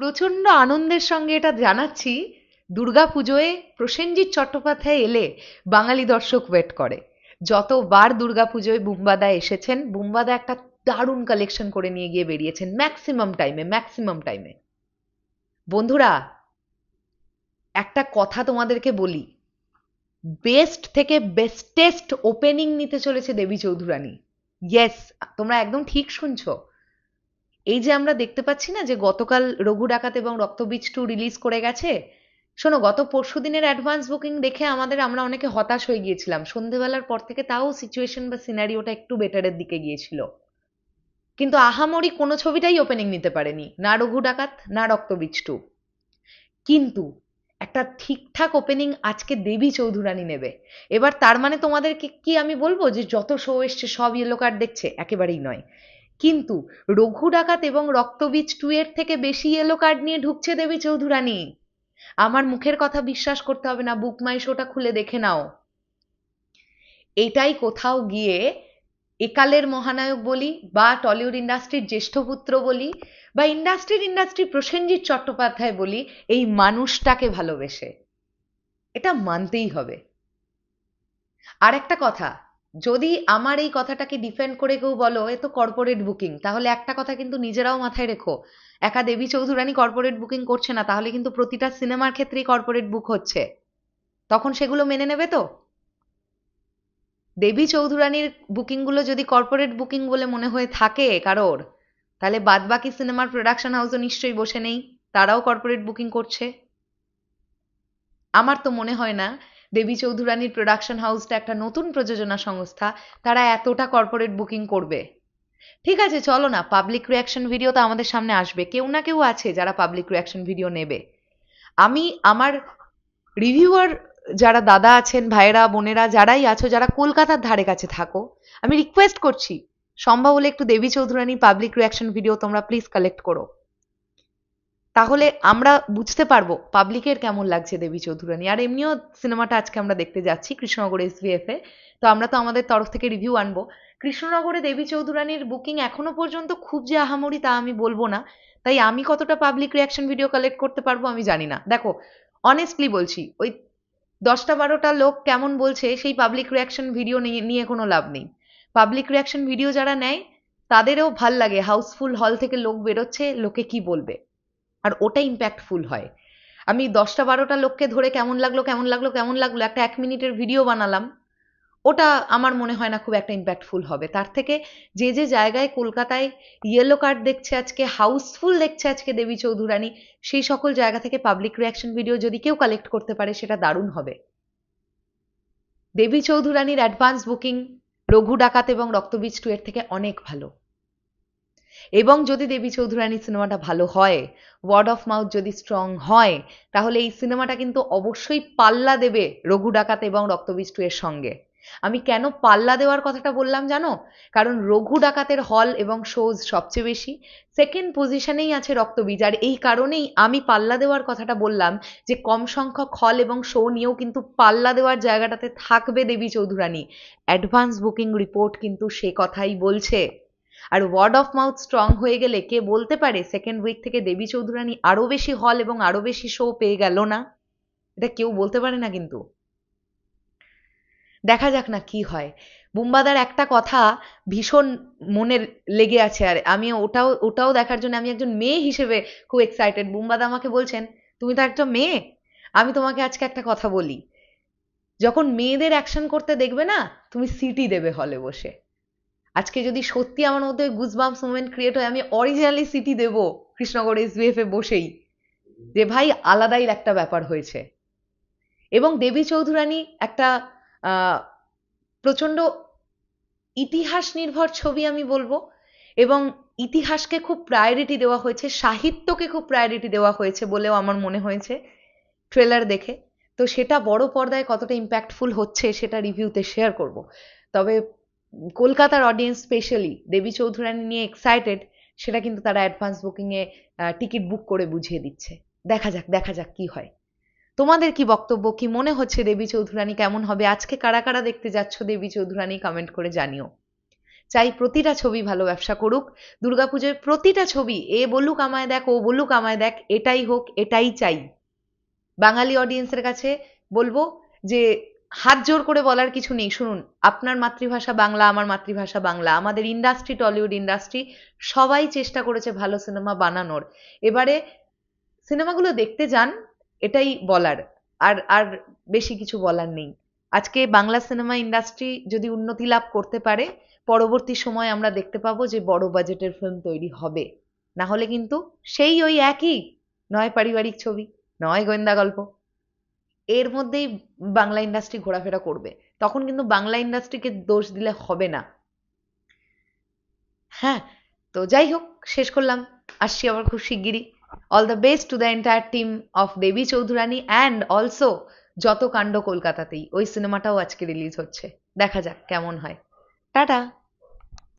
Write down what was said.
প্রচণ্ড আনন্দের সঙ্গে এটা জানাচ্ছি, দুর্গা পুজোয় প্রসেনজিৎ চট্টোপাধ্যায় এলে বাঙালি দর্শক ওয়েট করে। যতবার দুর্গা পুজোয় বুম্বাদা এসেছেন, বুম্বাদা একটা দারুণ কালেকশন করে নিয়ে গিয়ে বেরিয়েছেন ম্যাক্সিমাম টাইমে ম্যাক্সিমাম টাইমে বন্ধুরা, একটা কথা তোমাদেরকে বলি বেস্ট থেকে বেস্টেস্ট ওপেনিং নিতে চলেছে দেবী চৌধুরানী। ইয়েস তোমরা একদম ঠিক শুনছো। এই যে আমরা দেখতে পাচ্ছি না যে গতকাল রঘু ডাকাত এবং রক্তবীজ টু রিলিজ করে গেছে, শোনো, গত পরশু দিনের অ্যাডভান্স বুকিং দেখে আমাদের আমরা অনেকে হতাশ হয়ে গিয়েছিলাম। সন্ধেবেলার পর থেকে তাও সিচুয়েশন বা সিনারিওটা একটু বেটারের দিকে গিয়েছিল। কিন্তু আহামরি কোনো ছবিটাই ওপেনিং নিতে পারেনি, না রঘু ডাকাত, না রক্তবীজ টু কিন্তু একটা ঠিকঠাক ওপেনিং আজকে দেবী চৌধুরানী নেবে। এবার তার মানে তোমাদেরকে কি আমি বলব যে যত শো এসছে, সব ইয়েলো কার্ড দেখছে, একেবারেই নয়। কিন্তু রঘু ডাকাত এবং রক্তবীজ টু এর থেকে বেশি ইয়েলো কার্ড নিয়ে ঢুকছে দেবী চৌধুরানী। আমার মুখের কথা বিশ্বাস করতে হবে না বুক মাই শোটা খুলে দেখে নাও। এটাই কোথাও গিয়ে একালের মহানায়ক বলি বা টলিউড ইন্ডাস্ট্রির জ্যেষ্ঠ পুত্র বলি বা ইন্ডাস্ট্রির ইন্ডাস্ট্রি প্রসেনজিৎ চট্টোপাধ্যায় বলি, এই মানুষটাকে ভালোবেসে। এটা মানতেই হবে। আর একটা কথা যদি আমার এই কথাটাকে ডিফেন্ড করে কেউ বলো, এ তো কর্পোরেট বুকিং তাহলে একটা কথা কিন্তু নিজেরাও মাথায় রেখো। একা দেবী চৌধুরানী কর্পোরেট বুকিং করছে না, তাহলে কিন্তু প্রতিটা সিনেমার ক্ষেত্রেই কর্পোরেট বুক হচ্ছে। তখন সেগুলো মেনে নেবে তো? দেবী চৌধুরানীর বুকিংগুলো যদি কর্পোরেট বুকিং বলে মনে হয়ে থাকে কারোর, তাহলে বাদবাকি সিনেমার প্রোডাকশন হাউসও নিশ্চয়ই বসে নেই, তারাও কর্পোরেট বুকিং করছে। আমার তো মনে হয় না দেবী চৌধুরানীর প্রোডাকশন হাউসটা একটা নতুন প্রযোজনা সংস্থা, তারা এতটা কর্পোরেট বুকিং করবে। ঠিক আছে, চলো না পাবলিক রিয়াকশন ভিডিও তো আমাদের সামনে আসবে, কেউ না কেউ আছে যারা পাবলিক রিয়াকশন ভিডিও নেবে। আমি, আমার রিভিউয়ার যারা দাদা আছেন, ভাইয়েরা, বোনেরা, যারাই আছো, যারা কলকাতার ধারে কাছে থাকো, আমি রিকোয়েস্ট করছি, সম্ভব হলে একটু Devi Chowdhurani public reaction video তোমরা প্লিজ কালেক্ট করো। তাহলে আমরা বুঝতে পারব পাবলিকের কেমন লাগছে দেবী চৌধুরানী। আর এমনিও সিনেমাটা আজকে আমরা দেখতে যাচ্ছি কৃষ্ণনগর এসভিএফ এ। তো আমরা তো আমাদের তরফ থেকে রিভিউ আনব। কৃষ্ণনগরে দেবী চৌধুরানীর বুকিং এখনও পর্যন্ত খুব যে আহামরি তা আমি বলব না। তাই আমি কতটা পাবলিক রিয়াকশন ভিডিও কালেক্ট করতে পারব আমি জানি না। দেখো অনেস্টলি বলছি, ওই দশটা বারোটা লোক কেমন বলছে সেই পাবলিক রিয়াকশন ভিডিও নিয়ে কোনো লাভ নেই। পাবলিক রিয়াকশন ভিডিও যারা নেয়, তাদেরও ভালো লাগে। হাউসফুল হল থেকে লোক বেরোচ্ছে, লোকে কি বলবে? আর ওটা ইম্প্যাক্টফুল হয়। আমি দশটা বারোটা লোককে ধরে কেমন লাগল কেমন লাগল কেমন লাগল, একটা এক মিনিটের ভিডিও বানালাম। ওটা আমার মনে হয় না খুব একটা ইম্প্যাক্টফুল হবে। তার থেকে যে যে জায়গায় কলকাতায় ইয়েলো কার্ড দেখছে আজকে হাউসফুল দেখছে আজকে দেবী চৌধুরানী, সেই সকল জায়গা থেকে পাবলিক রিয়াকশন ভিডিও যদি কেউ কালেক্ট করতে পারে, সেটা দারুণ হবে। দেবী চৌধুরানীর অ্যাডভান্স বুকিং রঘু ডাকাত এবং রক্তবীজ টু এর থেকে অনেক ভালো। এবং যদি দেবী চৌধুরানী সিনেমাটা ভালো হয় ওয়ার্ড অফ মাউথ যদি স্ট্রং হয়, তাহলে এই সিনেমাটা কিন্তু অবশ্যই পাল্লা দেবে রঘু ডাকাত এবং রক্তবীজ এর সঙ্গে। আমি কেন পাল্লা দেওয়ার কথাটা বললাম জানো? কারণ রঘু ডাকাতের হল এবং শোজ সবচেয়ে বেশি। সেকেন্ড পজিশনেই আছে রক্তবীজ, আর এই কারণেই আমি পাল্লা দেওয়ার কথাটা বললাম যে কম সংখ্যক হল এবং শো নিয়েও কিন্তু পাল্লা দেওয়ার জায়গাটাতে থাকবে Devi Chowdhurani. Advance booking report কিন্তু সে কথাই বলছে। আর ওয়ার্ড অফ মাউথ স্ট্রং হয়ে গেলে কে বলতে পারে? সেকেন্ড উইক থেকে দেবী চৌধুরানী আরও বেশি হল এবং আরও বেশি শো পেয়ে গেল না? এটা কেউ বলতে পারে না কিন্তু। দেখা যাক না কি হয়। বুম্বাদার একটা কথা ভীষণ মনে লেগে আছে আর আমি ওটাও ওটাও দেখার জন্য আমি একজন মেয়ে হিসেবে খুব এক্সাইটেড বুম্বাদা আমাকে বলছেন, তুমি তো একটা মেয়ে, আমি তোমাকে আজকে একটা কথা বলি। যখন মেয়েদের অ্যাকশন করতে দেখবে না, তুমি সিটি দেবে হলে বসে। আজকে যদি সত্যি আমার মধ্যে গুজবাম্পস মুভমেন্ট ক্রিয়েট হয়, আমি অরিজিনালি সিটি দেব কৃষ্ণগড় এসবিএফ এ বসেই। যে ভাই, আলাদাই একটা ব্যাপার হয়েছে। এবং দেবী চৌধুরানী একটা প্রচণ্ড ইতিহাস নির্ভর ছবি আমি বলব। এবং ইতিহাসকে খুব প্রায়োরিটি দেওয়া হয়েছে, সাহিত্যকে খুব প্রায়োরিটি দেওয়া হয়েছে বলেও আমার মনে হয়েছে ট্রেলার দেখে। তো সেটা বড় পর্দায় কতটা ইম্প্যাক্টফুল হচ্ছে সেটা রিভিউতে শেয়ার করব। তবে কলকাতার অডিয়েন্স স্পেশালি দেবী চৌধুরানী নিয়ে এক্সাইটেড সেটা কিন্তু তারা অ্যাডভান্স বুকিংয়ে টিকিট বুক করে বুঝিয়ে দিচ্ছে। দেখা যাক দেখা যাক কি হয়। তোমাদের কি বক্তব্য, কি মনে হচ্ছে দেবী চৌধুরানী কেমন হবে? আজকে কারা কারা দেখতে যাচ্ছ দেবী চৌধুরানী? কমেন্ট করে জানিও। চাই প্রতিটা ছবি ভালো ব্যবসা করুক। দুর্গাপুজোয় প্রতিটা ছবি, এ বলুক আমায় দেখ, ও বলুক আমায় দেখ, এটাই হোক, এটাই চাই। বাঙালি অডিয়েন্সের কাছে বলব যে হাত জোর করে বলার কিছু নেই। শুনুন, আপনার মাতৃভাষা বাংলা, আমার মাতৃভাষা বাংলা, আমাদের ইন্ডাস্ট্রি টলিউড ইন্ডাস্ট্রি সবাই চেষ্টা করেছে ভালো সিনেমা বানানোর। এবারে সিনেমাগুলো দেখতে যান, এটাই বলার। আর আর বেশি কিছু বলার নেই। আজকে বাংলা সিনেমা ইন্ডাস্ট্রি যদি উন্নতি লাভ করতে পারে, পরবর্তী সময় আমরা দেখতে পাবো যে বড় বাজেটের ফিল্ম তৈরি হবে। না হলে কিন্তু সেই ওই একই, নয় পারিবারিক ছবি, নয় গোয়েন্দা গল্প। এর মধ্যেই বাংলা ইন্ডাস্ট্রি ঘোরাফেরা করবে। তখন কিন্তু বাংলা ইন্ডাস্ট্রিকে দোষ দিলে হবে না। হ্যাঁ তো যাই হোক, শেষ করলাম। আসছি আবার খুব শিগগিরই। All the best to the entire team of Devi Chaudhurani and also যত কাণ্ড কলকাতাতেই। ওই সিনেমাটাও আজকে রিলিজ হচ্ছে। দেখা যাক কেমন হয়। টাটা!